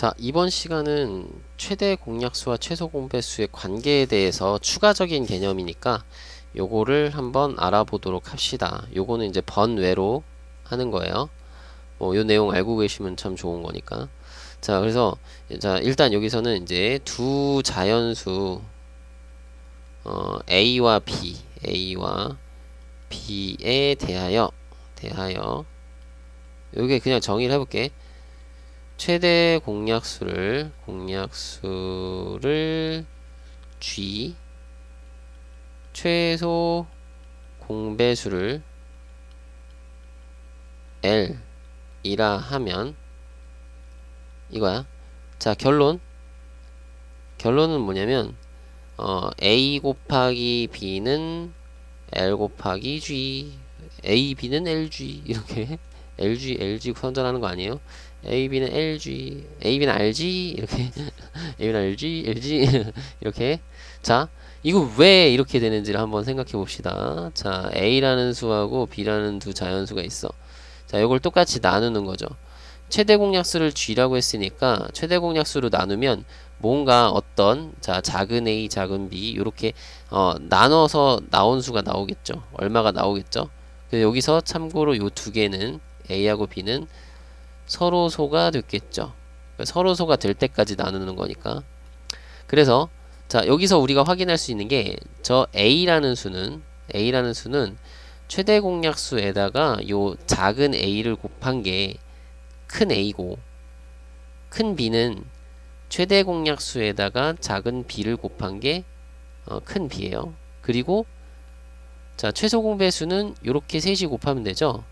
자, 이번 시간은 최대 공약수와 최소 공배수의 관계에 대해서 추가적인 개념이니까 요거를 한번 알아보도록 합시다. 요거는 이제 번외로 하는 거예요. 뭐, 요 내용 알고 계시면 참 좋은 거니까. 자, 그래서, 자, 일단 여기서는 이제 두 자연수, 어, A와 B, A와 B에 대하여, 대하여, 요게 그냥 정의를 해볼게. 최대 공약수를 공약수를 G 최소 공배수를 L 이라 하면 이거야. 자, 결론. 결론은 뭐냐면 어, A 곱하기 B는 L 곱하기 G A, B는 LG 이렇게 LG, LG 선전하는 거 아니에요? AB는 LG, AB는 RG 이렇게 AB는 RG, LG 이렇게 자 이거 왜 이렇게 되는지를 한번 생각해 봅시다. 자 A라는 수하고 B라는 두 자연수가 있어. 자 이걸 똑같이 나누는 거죠. 최대 공약수를 G라고 했으니까 최대 공약수로 나누면 뭔가 어떤 자 작은 a 작은 b 이렇게 어, 나눠서 나온 수가 나오겠죠. 얼마가 나오겠죠. 여기서 참고로 요 두 개는 a하고 b는 서로소가 됐겠죠. 서로소가 될 때까지 나누는 거니까. 그래서 자 여기서 우리가 확인할 수 있는 게 저 a라는 수는 a라는 수는 최대 공약수에다가 요 작은 a를 곱한 게 큰 a고 큰 b는 최대 공약수에다가 작은 b를 곱한 게큰 b예요. 그리고 자 최소 공배수는 이렇게 셋이 곱하면 되죠.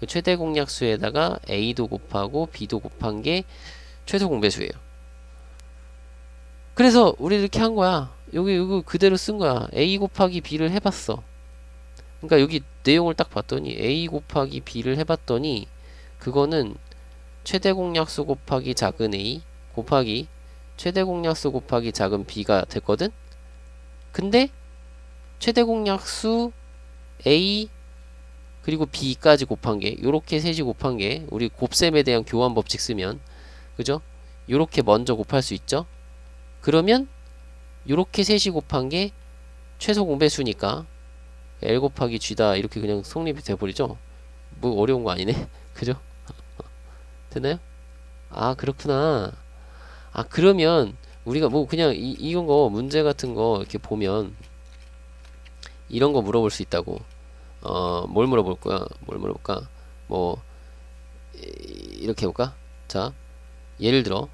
그 최대 공약수에다가 a도 곱하고 b도 곱한 게 최소 공배수예요. 그래서 우리 이렇게 한 거야. 여기 이거 그대로 쓴 거야. a 곱하기 b를 해봤어. 그러니까 여기 내용을 딱 봤더니 a 곱하기 b를 해봤더니 그거는 최대 공약수 곱하기 작은 a 곱하기 최대 공약수 곱하기 작은 b가 됐거든. 근데 최대 공약수 a 그리고 b까지 곱한 게 요렇게 셋이 곱한 게 우리 곱셈에 대한 교환 법칙 쓰면 그죠? 요렇게 먼저 곱할 수 있죠? 그러면 요렇게 셋이 곱한 게 최소 공배수니까 L 곱하기 G다 이렇게 그냥 성립이 돼버리죠? 뭐 어려운 거 아니네? 그죠? 됐나요? 아 그렇구나 아 그러면 우리가 뭐 그냥 이, 이런 거 문제 같은 거 이렇게 보면 이런 거 물어볼 수 있다고 어, 뭘 물어볼 거야? 뭘 물어볼까? 뭐, 이렇게 해볼까? 자, 예를 들어,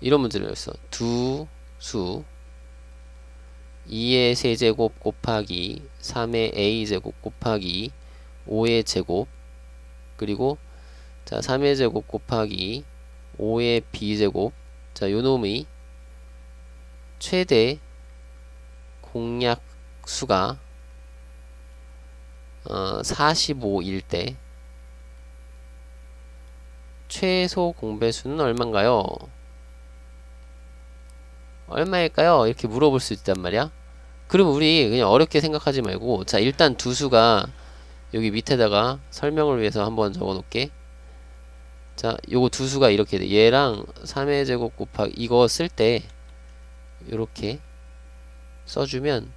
이런 문제를 냈어. 두 수, 2의 세제곱 곱하기 3의 a제곱 곱하기 5의 제곱, 그리고, 자, 3의 제곱 곱하기 5의 b제곱, 자, 요 놈의 최대 공약 수가 어, 45일 때 최소 공배수는 얼마인가요? 얼마일까요? 이렇게 물어볼 수 있단 말이야. 그럼 우리 그냥 어렵게 생각하지 말고 자 일단 두 수가 여기 밑에다가 설명을 위해서 한번 적어 놓을게. 자 요거 두 수가 이렇게 돼. 얘랑 3의 제곱 곱하기 이거 쓸 때 이렇게 써주면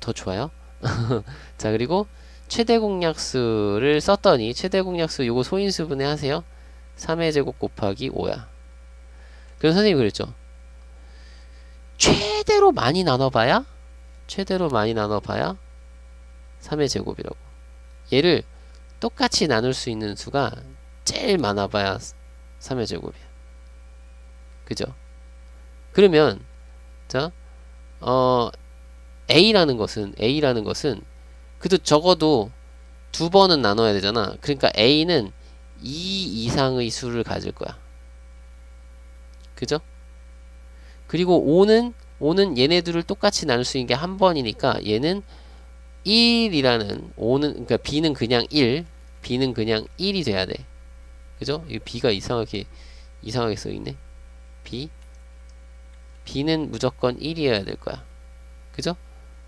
더 좋아요. 자 그리고 최대 공약수를 썼더니 최대 공약수 요거 소인수분해 하세요. 3의 제곱 곱하기 5야. 그래서 선생님이 그랬죠. 최대로 많이 나눠봐야? 최대로 많이 나눠봐야 3의 제곱이라고. 얘를 똑같이 나눌 수 있는 수가 제일 많아봐야 3의 제곱이야. 그죠? 그러면 자 어, A라는 것은 A라는 것은 그래도 적어도 두 번은 나눠야 되잖아. 그러니까 A는 2 이상의 수를 가질 거야. 그죠? 그리고 5는 5는 얘네들을 똑같이 나눌 수 있는 게 한 번이니까 얘는 1이라는 5는 그러니까 B는 그냥 1, B는 그냥 1이 돼야 돼. 그죠? 이 B가 이상하게 이상하게 써 있네. B B는 무조건 1이어야 될 거야. 그죠?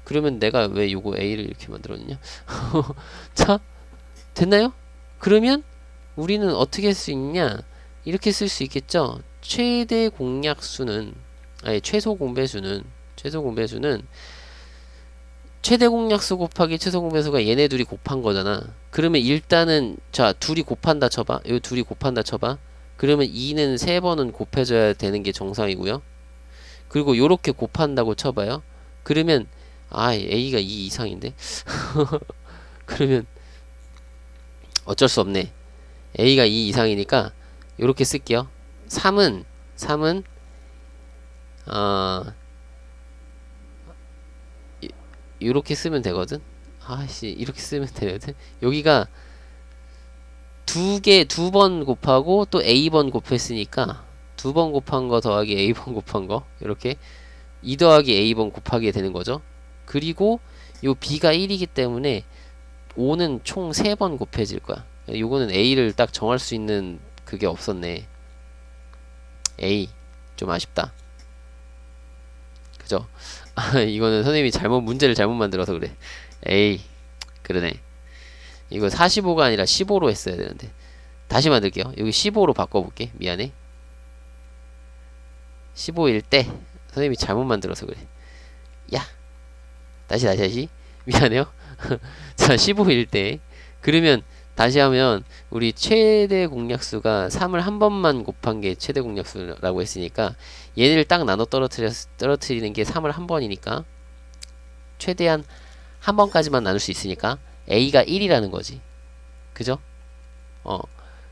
그러면 내가 왜 요거 A를 이렇게 만들었냐? 자, 됐나요? 그러면 우리는 어떻게 할 수 있냐? 이렇게 쓸 수 있겠죠? 최대 공약수는 아니 최소 공배수는 최소 공배수는 최대 공약수 곱하기 최소 공배수가 얘네 둘이 곱한 거잖아. 그러면 일단은 자 둘이 곱한다 쳐봐. 요 둘이 곱한다 쳐봐. 그러면 2는 세 번은 곱해줘야 되는 게 정상이고요. 그리고 요렇게 곱한다고 쳐봐요. 그러면 아 a가 2 이상인데 그러면 어쩔 수 없네. a가 2 이상이니까 요렇게 쓸게요. 3은 3은 어 이- 요렇게 쓰면 되거든. 아씨 이렇게 쓰면 되거든. 여기가 두 개 두 번 곱하고 또 a번 곱했으니까 두 번 곱한 거 더하기 a번 곱한 거 이렇게 2 더하기 a번 곱하게 되는 거죠. 그리고 요 b가 1이기 때문에 5는 총 3번 곱해질 거야. 요거는 a를 딱 정할 수 있는 그게 없었네. A 좀 아쉽다. 그죠? 아, 이거는 선생님이 잘못 문제를 잘못 만들어서 그래. A 그러네. 이거 45가 아니라 15로 했어야 되는데. 다시 만들게요. 여기 15로 바꿔볼게. 미안해. 15일 때 선생님이 잘못 만들어서 그래. 야. 다시 다시 다시. 미안해요. 자, 15일 때 그러면 다시 하면 우리 최대 공약수가 3을 한 번만 곱한 게 최대 공약수라고 했으니까 얘를 딱 나눠 떨어뜨려 떨어뜨리는 게 3을 한 번이니까 최대한 한 번까지만 나눌 수 있으니까 a가 1이라는 거지. 그죠? 어.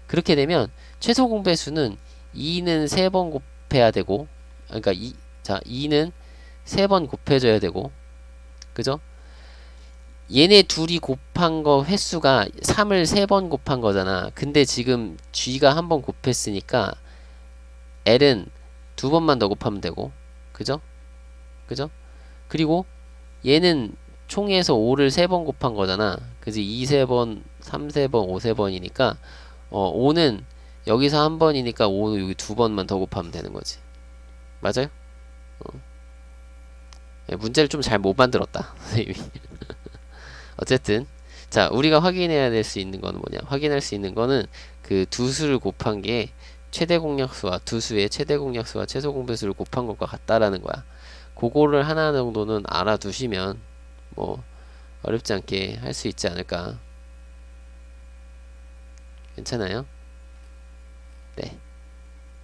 그렇게 되면 최소 공배수는 2는 3번 곱해야 되고 그러니까 2, 자, 2는 3번 곱해줘야 되고 그죠? 얘네 둘이 곱한 거 횟수가 3을 3번 곱한 거잖아. 근데 지금 g가 한 번 곱했으니까 l은 두 번만 더 곱하면 되고. 그죠? 그죠? 그리고 얘는 총에서 5를 3번 곱한 거잖아. 그지? 2 3번, 3 3번, 5 3번이니까 어, 5는 여기서 한 번이니까 5는 여기 두 번만 더 곱하면 되는 거지. 맞아요? 어. 예, 문제를 좀 잘 못 만들었다. 어쨌든 자 우리가 확인해야 될 수 있는 거는 뭐냐 확인할 수 있는 거는 그 두 수를 곱한 게 최대 공약수와 두 수의 최대 공약수와 최소 공배수를 곱한 것과 같다라는 거야 그거를 하나 정도는 알아두시면 뭐 어렵지 않게 할 수 있지 않을까 괜찮아요? 네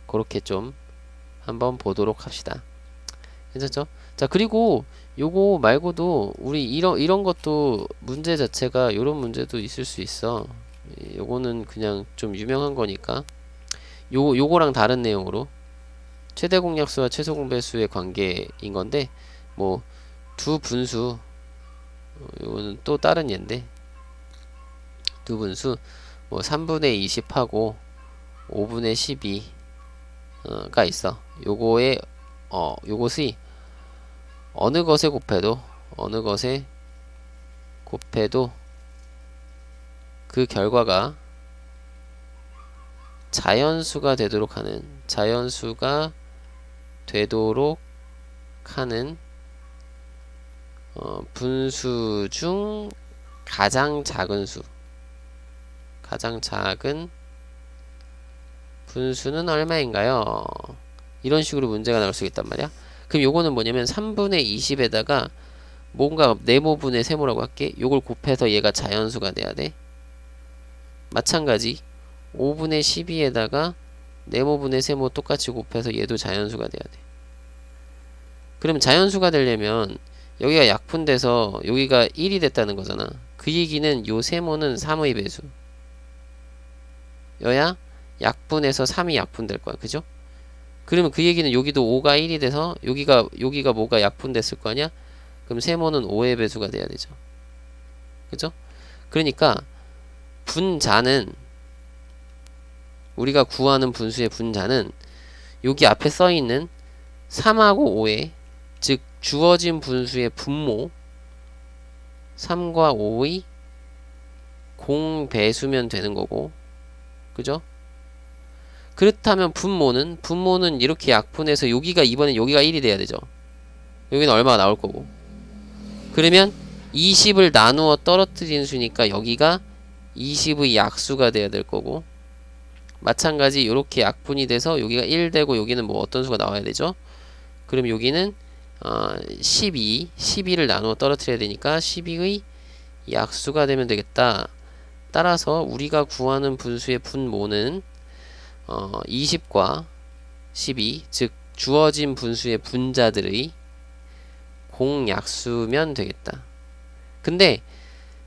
그렇게 좀 한번 보도록 합시다 괜찮죠? 자 그리고 요거 말고도 우리 이런 이런 것도 문제 자체가 요런 문제도 있을 수 있어. 예, 요거는 그냥 좀 유명한 거니까. 요 요거랑 다른 내용으로. 최대 공약수와 최소 공배수의 관계인 건데 뭐 두 분수. 어, 요거는 또 다른 예인데. 두 분수. 뭐 3분의 20하고 5분의 12가 있어. 요거의 어 요것이 어느 것에 곱해도 어느 것에 곱해도 그 결과가 자연수가 되도록 하는 자연수가 되도록 하는 어, 분수 중 가장 작은 수 가장 작은 분수는 얼마인가요? 이런 식으로 문제가 나올 수 있단 말이야. 그럼 요거는 뭐냐면 3분의 20에다가 뭔가 네모분의 세모라고 할게. 요걸 곱해서 얘가 자연수가 돼야 돼. 마찬가지 5분의 12에다가 네모분의 세모 똑같이 곱해서 얘도 자연수가 돼야 돼. 그럼 자연수가 되려면 여기가 약분돼서 여기가 1이 됐다는 거잖아. 그 얘기는 요 세모는 3의 배수. 여야 약분해서 3이 약분될 거야. 그죠? 그러면 그 얘기는 여기도 5가 1이 돼서 여기가 여기가 뭐가 약분됐을 거 아니야? 그럼 세모는 5의 배수가 돼야 되죠. 그죠? 그러니까 분자는 우리가 구하는 분수의 분자는 여기 앞에 써 있는 3하고 5의 즉 주어진 분수의 분모 3과 5의 공배수면 되는 거고 그죠? 그렇다면 분모는 분모는 이렇게 약분해서 여기가 이번엔 여기가 1이 돼야 되죠. 여기는 얼마가 나올 거고. 그러면 20을 나누어 떨어뜨린 수니까 여기가 20의 약수가 돼야 될 거고. 마찬가지 이렇게 약분이 돼서 여기가 1 되고 여기는 뭐 어떤 수가 나와야 되죠? 그럼 여기는 어, 12, 12를 나누어 떨어뜨려야 되니까 12의 약수가 되면 되겠다. 따라서 우리가 구하는 분수의 분모는 어, 20과 12, 즉 주어진 분수의 분자들의 공약수면 되겠다. 근데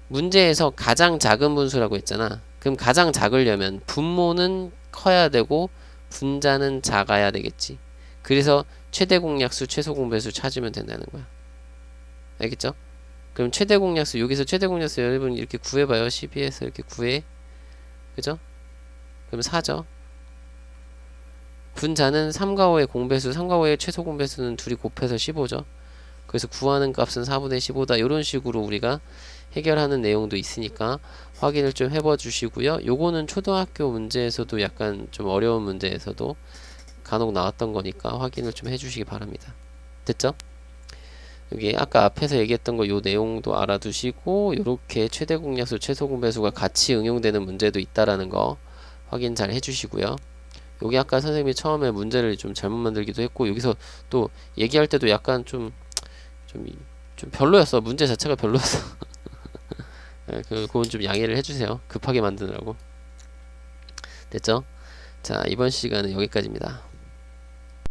문제에서 가장 작은 분수라고 했잖아. 그럼 가장 작으려면 분모는 커야 되고 분자는 작아야 되겠지. 그래서 최대 공약수, 최소 공배수 찾으면 된다는 거야. 알겠죠? 그럼 최대 공약수 여기서 최대 공약수 여러분 이렇게 구해봐요. 12에서 이렇게 구해. 그죠? 그럼 4죠. 분자는 3과 5의 공배수, 3과 5의 최소 공배수는 둘이 곱해서 15죠. 그래서 구하는 값은 4분의 15다. 이런 식으로 우리가 해결하는 내용도 있으니까 확인을 좀 해봐 주시고요. 요거는 초등학교 문제에서도 약간 좀 어려운 문제에서도 간혹 나왔던 거니까 확인을 좀 해주시기 바랍니다. 됐죠? 여기 아까 앞에서 얘기했던 거 요 내용도 알아두시고 요렇게 최대 공약수, 최소 공배수가 같이 응용되는 문제도 있다라는 거 확인 잘 해주시고요. 여기 아까 선생님이 처음에 문제를 좀 잘못 만들기도 했고 여기서 또 얘기할 때도 약간 좀 좀, 좀 별로였어. 문제 자체가 별로였어. 예, 그, 그건 좀 양해를 해주세요. 급하게 만드느라고. 됐죠? 자, 이번 시간은 여기까지입니다.